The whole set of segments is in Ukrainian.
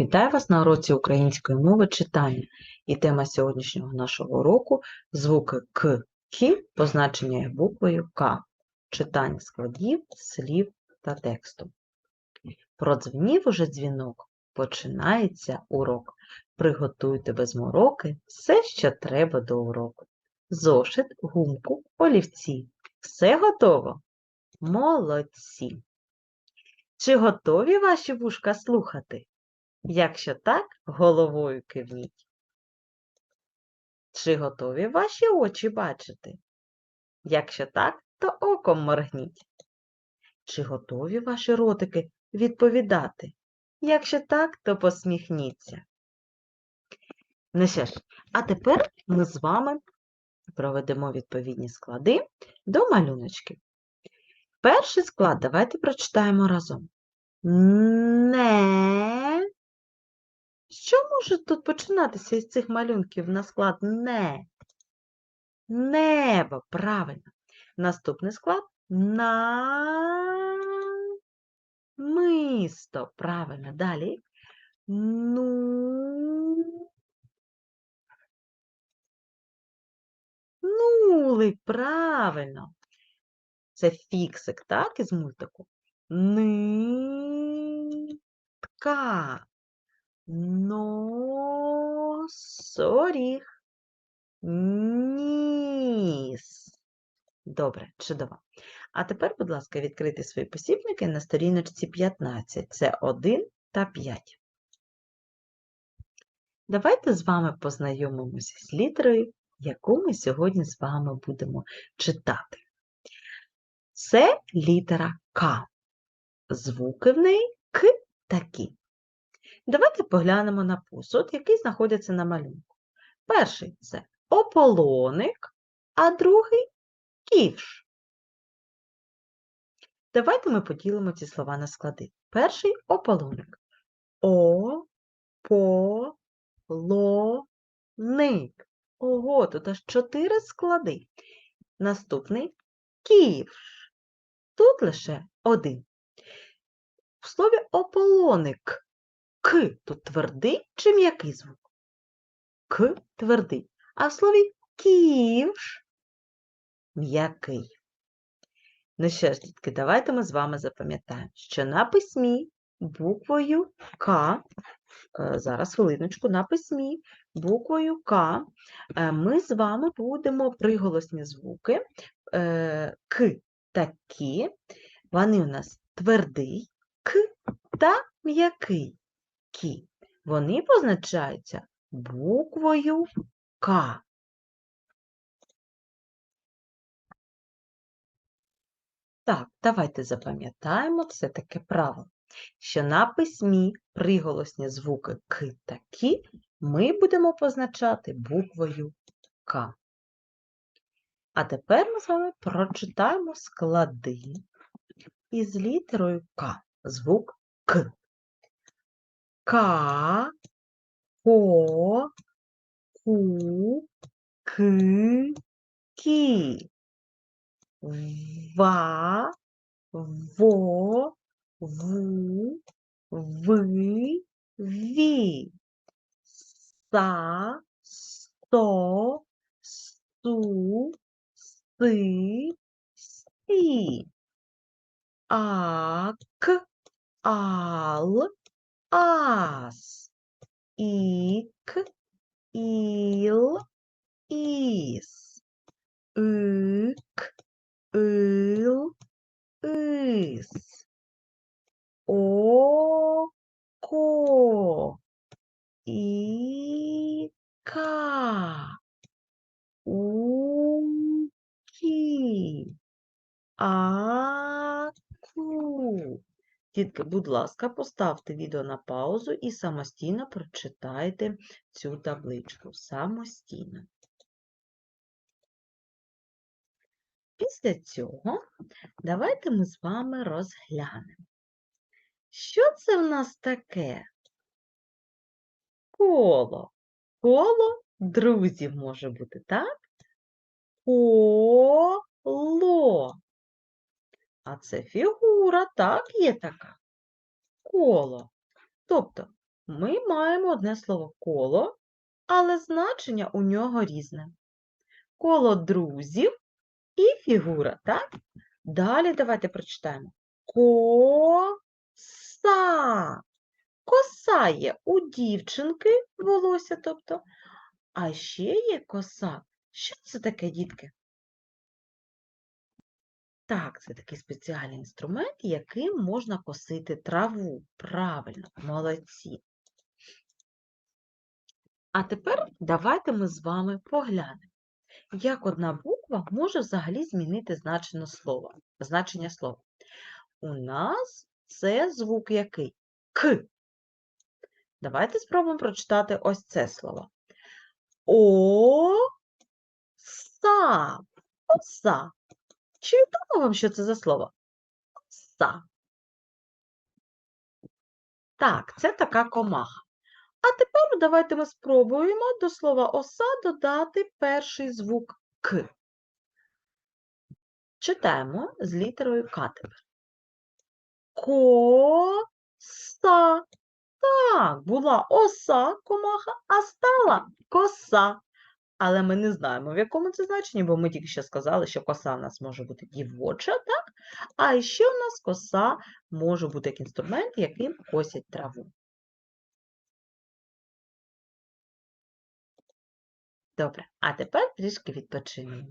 Вітаю вас на уроці української мови читання. І тема сьогоднішнього нашого уроку – звуки К, К, позначення буквою К, читання складів, слів та тексту. Продзвенів уже дзвінок, починається урок. Приготуйте без мороки все, що треба до уроку. Зошит, гумку, олівці. Все готово? Молодці! Чи готові ваші вушка слухати? Якщо так, головою кивніть. Чи готові ваші очі бачити? Якщо так, то оком моргніть. Чи готові ваші ротики відповідати? Якщо так, то посміхніться. Ну що ж, а тепер ми з вами проведемо відповідні склади до малюночків. Перший склад давайте прочитаємо разом. Не. Що може тут починатися із цих малюнків на склад не? Небо, правильно. Наступний склад на мисто. Правильно. Далі. Ну. Нулик, правильно. Це фіксик, так, із мультику? Нитка. Носоріг. Ніс. Добре, чудово. А тепер, будь ласка, відкрийте свої посібники на сторіночці 15. Це 1 та 5. Давайте з вами познайомимося з літерою, яку ми сьогодні з вами будемо читати. Це літера К. Звуки в неї К такі. Давайте поглянемо на посуд, який знаходиться на малюнку. Перший це ополоник, а другий ківш. Давайте ми поділимо ці слова на склади. Перший ополоник. О, по, ло, ник. Ого, тут аж чотири склади. Наступний ківш. Тут лише один. В слові ополоник К тут твердий чи м'який звук? К твердий. А в слові ківш м'який. Ну що ж, дітки, давайте ми з вами запам'ятаємо, що на письмі буквою К, е, зараз хвилиночку, на письмі буквою К е, ми з вами будемо приголосні звуки е, К такі, вони у нас твердий К та м'який Кі. Вони позначаються буквою К. Так, давайте запам'ятаємо все таке правило, що на письмі приголосні звуки К та Кі ми будемо позначати буквою К. А тепер ми з вами прочитаємо склади із літерою К, звук К. К, Ко, Ку, К, Кі. Ва, Во, Ву, Ви. Са, Сто, Су, Си, Сі. Ак, Ал, us, ik, il, is, ük, ül, üs, o, ko, ika, u, ki, a, Дітки, будь ласка, поставте відео на паузу і самостійно прочитайте цю табличку. Самостійно. Після цього давайте ми з вами розглянемо. Що це в нас таке? Коло. Коло друзів може бути, так? Коло. А це фігура, так, є така. Коло. Тобто ми маємо одне слово коло, але значення у нього різне. Коло друзів і фігура, так? Далі давайте прочитаємо. Коса. Коса є у дівчинки волосся, тобто, а ще є коса. Що це таке, дітки? Так, це такий спеціальний інструмент, яким можна косити траву. Правильно, молодці. А тепер давайте ми з вами поглянемо, як одна буква може взагалі змінити значення слова. Значення слова. У нас це звук який? К. Давайте спробуємо прочитати ось це слово. О-са. Оса. Чи відомо вам, що це за слово? Оса. Так, це така комаха. А тепер давайте ми спробуємо до слова оса додати перший звук К. Читаємо з літерою К тепер. Коса. Так, була оса комаха, а стала коса. Але ми не знаємо, в якому це значенні, бо ми тільки що сказали, що коса в нас може бути дівоча, так? А ще у нас коса може бути як інструмент, яким косять траву. Добре, а тепер трішки відпочинемо.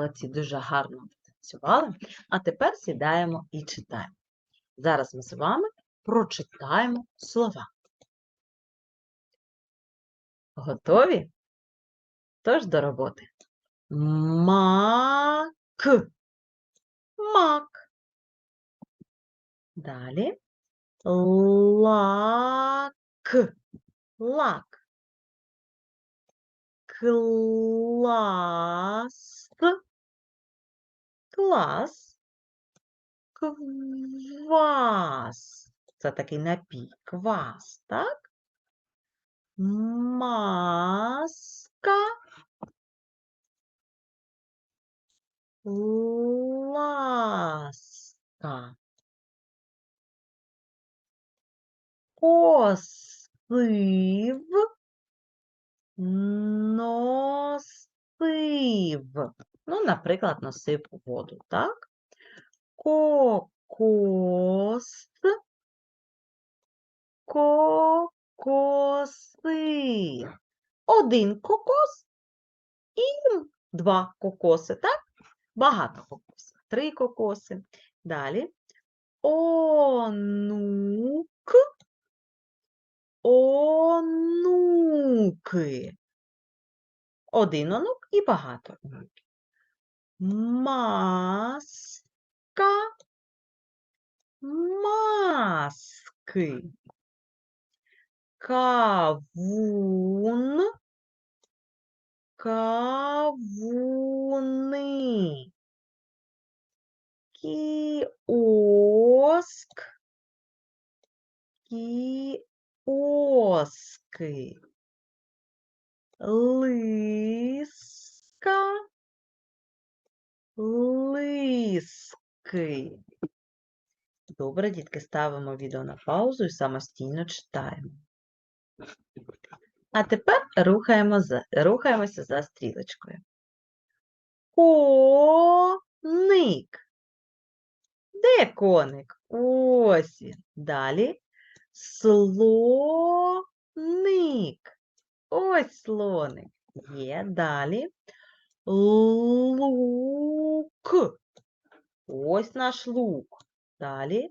Молодці, дуже гарно працювали. А тепер сідаємо і читаємо. Зараз ми з вами прочитаємо слова. Готові? Тож до роботи. Мак. Мак. Далі. Лак. Лак. Клас. Клас. Квас. Це такий напій. Квас, так? Маска. Ласка. Косив. Носив. Ну, наприклад, носив воду, так? Кокос. Кокоси. Один кокос і два кокоси, так? Багато кокосів. Три кокоси. Далі. Онук. Онуки. Один онук і багато онуків. Маска. Маски. Кавун. Кавуни. Кіоск. Кіоски. Лиска. Лиски. Добре, дітки, ставимо відео на паузу і самостійно читаємо. А тепер рухаємо за, рухаємося за стрілочкою. Коник. Де коник? Ось він. Далі. Слоник. Ось слоник. Є. Далі. Лук. Ось наш лук. Далі.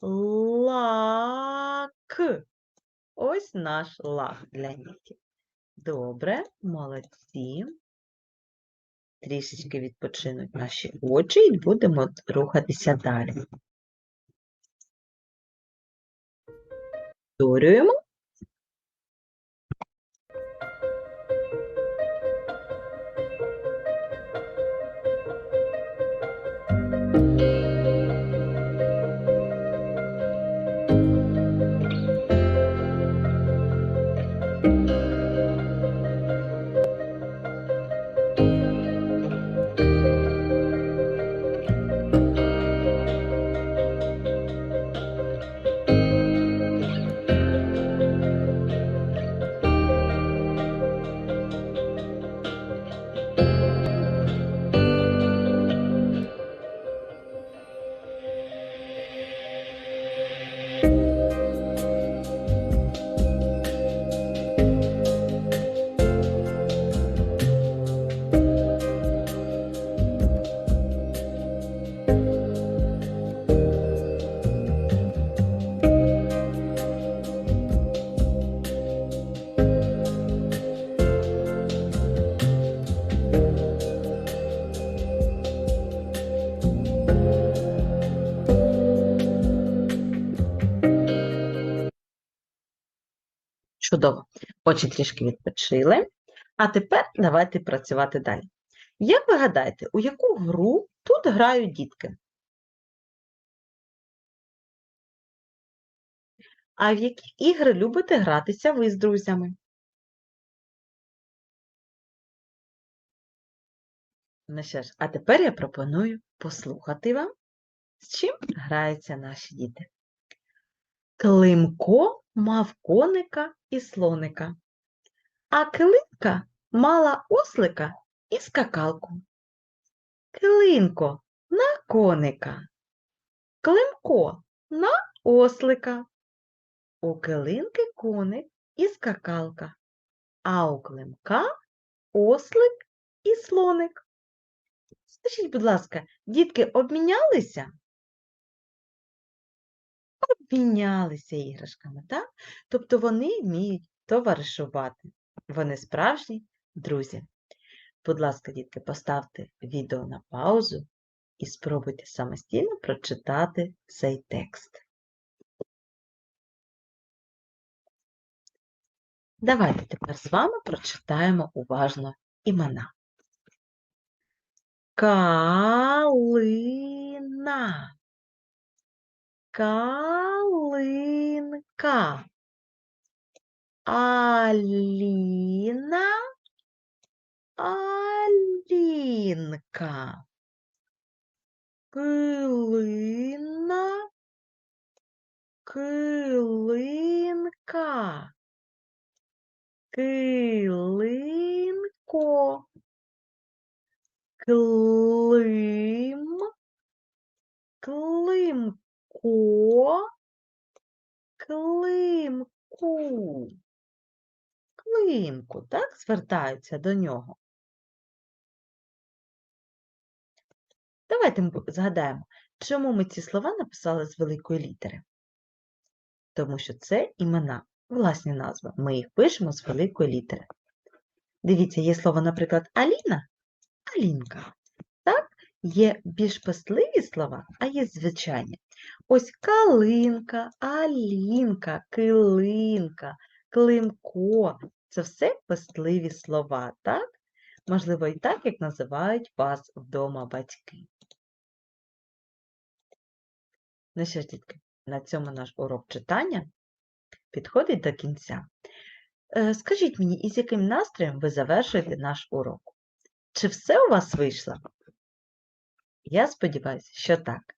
Лак. Ось наш лак для нігтів. Добре, молодці. Трішечки відпочинуть наші очі і будемо рухатися далі. Повторюємо. Очі трішки відпочили. А тепер давайте працювати далі. Як ви гадаєте, у яку гру тут грають дітки? А в які ігри любите гратися ви з друзями? Ну що ж, а тепер я пропоную послухати вам, з чим граються наші діти. Климко мав коника і слоника, а килинка мала ослика і скакалку. Килинко на коника, Климко на ослика. У килинки коник і скакалка, а у Климка ослик і слоник. Скажіть, будь ласка, дітки обмінялися? Обмінялися іграшками, так? Тобто вони вміють товаришувати. Вони справжні друзі. Будь ласка, дітки, поставте відео на паузу і спробуйте самостійно прочитати цей текст. Давайте тепер з вами прочитаємо уважно імена. Калина. Калинка. Аліна. Алінка. Килина. Килинка. Килинко. Клим. Климко. Климку. Климку, так звертаються до нього. Давайте згадаємо, чому ми ці слова написали з великої літери. Тому що це імена, власні назви. Ми їх пишемо з великої літери. Дивіться, є слово, наприклад, Аліна, Алінка. Так, є більш пастливі слова, а є звичайні. Ось калинка, Алінка, килинка, климко. Це все пастливі слова, так? Можливо, і так, як називають вас вдома батьки. Ну що ж, дітки, на цьому наш урок читання підходить до кінця. Е, Скажіть мені, із яким настроєм ви завершуєте наш урок? Чи все у вас вийшло? Я сподіваюся, що так.